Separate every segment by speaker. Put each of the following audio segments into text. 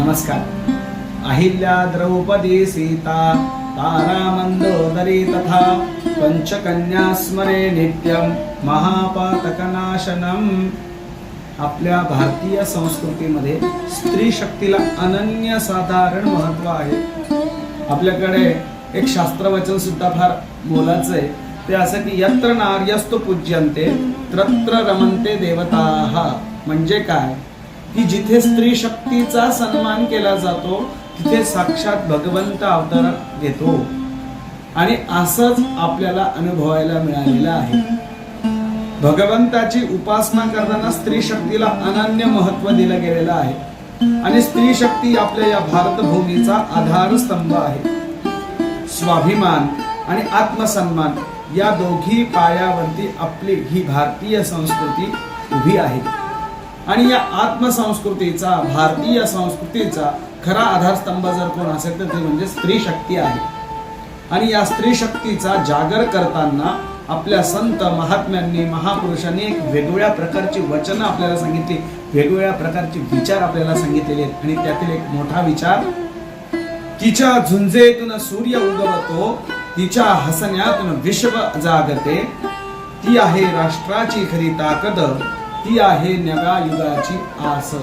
Speaker 1: नमस्कार. अहिल्या द्रौपदी सीता तारा मंदोदरी तथा पंचकन्या स्मरे नित्यम महापातकनाशनम. आपल्या भारतीय संस्कृतीमध्ये स्त्री शक्तीला अनन्य साधारण महत्त्व आहे. आपल्याकडे एक शास्त्रवचन सुद्धा फार मोलाचं आहे. ते असं की यत्र नार्यस्तु पूज्यंते त्रत्र रमंते देवता. म्हणजे काय? की जिथे स्त्री शक्तीचा सन्मान केला जातो तिथे साक्षात भगवंत अवतार घेतो. आणि असंच आपल्याला अनुभवायला मिळालेलं आहे. भगवंताची उपासना करताना स्त्री शक्तीला अनन्य महत्त्व दिलं गेलेलं आहे. आणि स्त्री शक्ती आपल्या या भारतभूमीचा आधारस्तंभ आहे. स्वाभिमान आणि आत्मसन्मान या दोघी पायावरती आपली ही भारतीय संस्कृती उभी आहे. आणि या आत्मसंस्कृतीचा भारतीय संस्कृतीचा खरा आधारस्तंभ जर कोण असेल तर ते म्हणजे स्त्री शक्ती आहे. आणि या स्त्री शक्तीचा जागर करताना आपल्या संत महात्म्यांनी महापुरुषांनी एक वेगवेगळ्या प्रकारची वचनं आपल्याला सांगितली. वेगवेगळ्या प्रकारचे विचार आपल्याला सांगितलेले आहेत. आणि त्यातील एक मोठा विचार तिच्या झुंजेतून सूर्य उगवतो तिच्या हसण्यातून विश्व जागते. ती आहे राष्ट्राची खरी ताकद. ती आहे नव्या युगाची आस.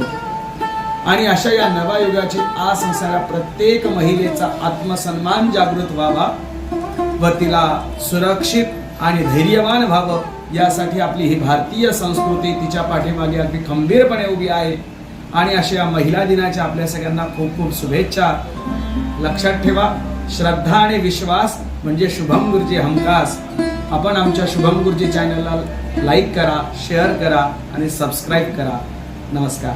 Speaker 1: आणि अशा या नव्या युगाची आस असणाऱ्या प्रत्येक महिलेचा आत्मसन्मान जागृत व्हावा व तिला सुरक्षित आणि धैर्यवान व्हावं यासाठी आपली ही भारतीय संस्कृती तिच्या पाठीमागे अगदी खंबीरपणे उभी आहे. आणि अशा या महिला दिनाच्या आपल्या सगळ्यांना खूप खूप शुभेच्छा. लक्षात ठेवा श्रद्धा आणि विश्वास म्हणजे शुभम गुरुजी हमखास. आपण आमच्या शुभम गुरुजी चॅनलला लाईक करा शेअर करा आणि सबस्क्राईब करा. नमस्कार.